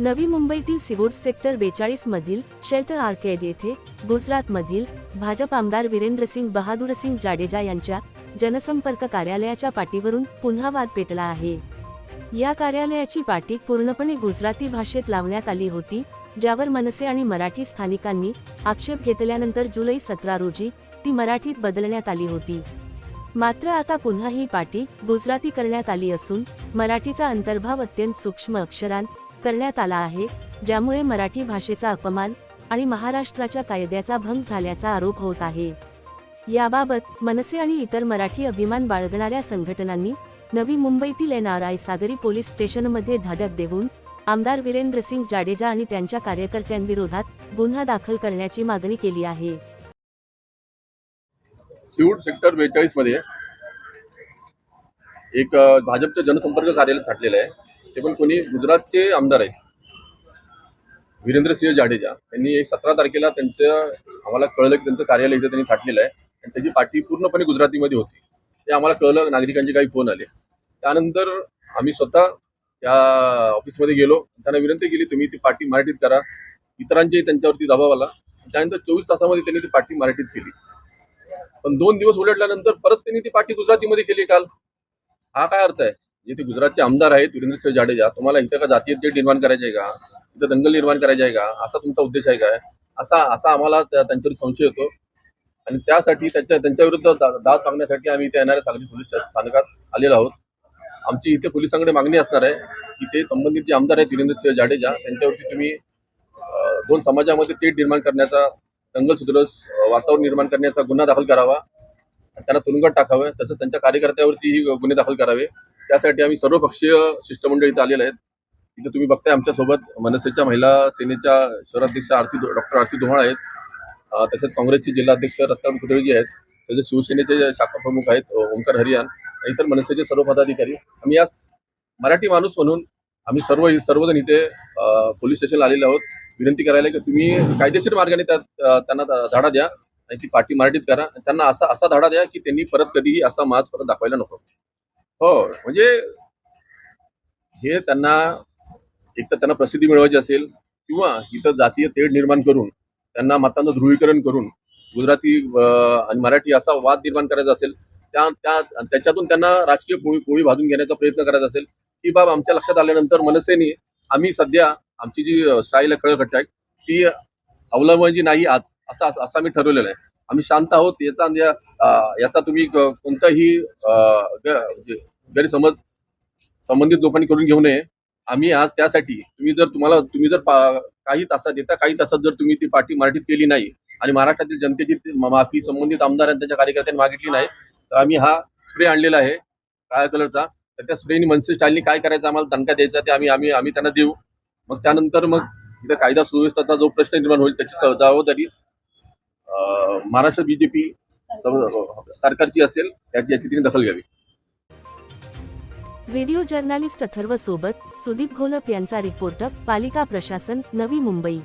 नवी मुंबईतील सिवोड सेक्टर बेचाळीस मधील शेल्टर आर्केड येथे गुजरातमधील भाजप आमदार वीरेंद्रसिंग बहादूरसिंग जाडेजा यांच्या जनसंपर्क कार्यालयाच्या पाठीवरून पुन्हा वाद पेटला आहे. या कार्यालयाची पाटी पूर्णपणे गुजराती भाषेत लावण्यात आली होती ज्यावर मनसे आणि मराठी स्थानिकांनी आक्षेप घेतल्यानंतर जुलै सतरा रोजी ती मराठीत बदलण्यात आली होती. मात्र आता पुन्हा ही पाटी गुजराती करण्यात आली असून मराठीचा अंतर्भाव अत्यंत सूक्ष्म अक्षरांत करण्यात आला आहे ज्यामुळे मराठी भाषेचा अपमान आणि महाराष्ट्राच्या कायद्याचा भंग झाल्याचा आरोप होत आहे. याबाबत मनसे आणि इतर मराठी अभिमान बाळगणाऱ्या संघटनांनी नवी मुंबईतील एन आर आय सागरी पोलीस स्टेशनमध्ये धडक देऊन आमदार वीरेंद्रसिंग जाडेजा आणि त्यांच्या कार्यकर्त्यांविरोधात गुन्हा दाखल करण्याची मागणी केली आहे. सेक्टर बेचाळीसमध्ये एक भाजपचं जनसंपर्क कार्यालय थाटलेलं आहे. ते पण कोणी गुजरातचे आमदार आहेत. वीरेंद्रसिंह जाडेजा. यांनी एक सतरा तारखेला त्यांचं आम्हाला कळलं की त्यांचं कार्यालय इथं त्यांनी थाटलेलं आहे. आणि त्याची पाठी पूर्णपणे गुजरातीमध्ये होती. ते आम्हाला कळलं नागरिकांचे काही फोन आले. त्यानंतर आम्ही स्वतः त्या ऑफिसमध्ये गेलो. त्यांना विनंती केली तुम्ही ती पाठी मराठीत करा. इतरांचेही त्यांच्यावरती दबाव आला. त्यानंतर चोवीस तासामध्ये त्यांनी ती पाठी मराठीत केली. पण दोन दिवस उलटल्यानंतर परत त्यांनी ती पाठी गुजरातीमध्ये केली काल. हा काय अर्थ आहे? जे ते गुजरातचे आमदार आहेत वीरेंद्रसिंह जाडेजा तुम्हाला इथं का जातीय तेढ निर्माण करायचे आहे का? इथं दंगल निर्माण करायचे आहे का? असा तुमचा उद्देश आहे काय असा असा आम्हाला त्यांच्यावर संशय येतो. आणि त्यासाठी त्यांच्या त्यांच्या विरुद्ध दाद मागण्यासाठी आम्ही इथे येणाऱ्या सांगली पोलीस स्थानकात आलेलो आहोत. आमची इथे पोलिसांकडे मागणी असणार आहे की ते संबंधित जे आमदार आहेत वीरेंद्रसिंह जाडेजा त्यांच्यावरती तुम्ही दोन समाजामध्ये तेढ निर्माण करण्याचा दंगल सुदृढ वातावरण निर्माण करण्याचा गुन्हा दाखल करावा. त्यांना तुरुंगात टाकावं. तसंच त्यांच्या कार्यकर्त्यावरतीही गुन्हे दाखल करावे. त्यासाठी आम्ही सर्वपक्षीय शिष्टमंडळ इथं आलेले आहेत. इथं तुम्ही बघताय आमच्यासोबत मनसेच्या महिला सेनेच्या शहराध्यक्ष आरती डॉक्टर आरती धोहाळ आहेत. तसेच काँग्रेसचे जिल्हाध्यक्ष रत्नाम कुदळजी आहेत. तसेच शिवसेनेचे शाखा प्रमुख आहेत ओंकार हरियान आणि इतर मनसेचे सर्व पदाधिकारी. आम्ही आज मराठी माणूस म्हणून आम्ही सर्व सर्वजण इथे पोलीस स्टेशनला आलेले आहोत. विनंती करायला की तुम्ही कायदेशीर मार्गाने त्यात त्यांना धाडा द्या आणि ती पाठी मराठीत करा. त्यांना असा असा धाडा द्या की त्यांनी परत कधीही असा माज परत दाखवायला नको. हो म्हणजे हे त्यांना एक तर त्यांना प्रसिद्धी मिळवायची असेल किंवा इथं जातीय तेढ निर्माण करून त्यांना मतांचं ध्रुवीकरण करून गुजराती आणि मराठी असा वाद निर्माण करायचा असेल त्या त्या त्याच्यातून त्यांना राजकीय पोळी पोळी भाजून घेण्याचा प्रयत्न करायचा असेल ही बाब आमच्या लक्षात आल्यानंतर मनसेने आम्ही सध्या आमची जी स्टाईल आहे खळखट्ट आहे ती अवलंबायची नाही आज असा असं आम्ही ठरवलेलं आहे. आम्ही शांत आहोत याचा याचा तुम्ही कोणताही म्हणजे गैरसमज संबंधित लोकांनी करून घेऊ नये. आम्ही आज त्यासाठी तुम्ही जर तुम्हाला तुम्ही जर काही तासात येता काही तासात जर तुम्ही ती पार्टी मराठीत केली नाही आणि महाराष्ट्रातील जनतेची माफी संबंधित आमदार आणि त्यांच्या कार्यकर्त्यांनी मागितली नाही तर आम्ही हा स्प्रे आणलेला आहे काळ्या कलरचा. तर त्या स्प्रेनी मनसे स्टाईलनी काय करायचं आम्हाला दणका द्यायचा ते आम्ही आम्ही आम्ही त्यांना देऊ. मग त्यानंतर मग इथं कायदा सुव्यवस्थेचा जो प्रश्न निर्माण होईल त्याची जबाबदारी महाराष्ट्र बीजेपी सरकारची असेल याची याची तिने दखल घ्यावी. व्हिडिओ जर्नालिस्ट अथर्व सोबत सुदीप घोलप यांचा रिपोर्ट पालिका प्रशासन नवी मुंबई.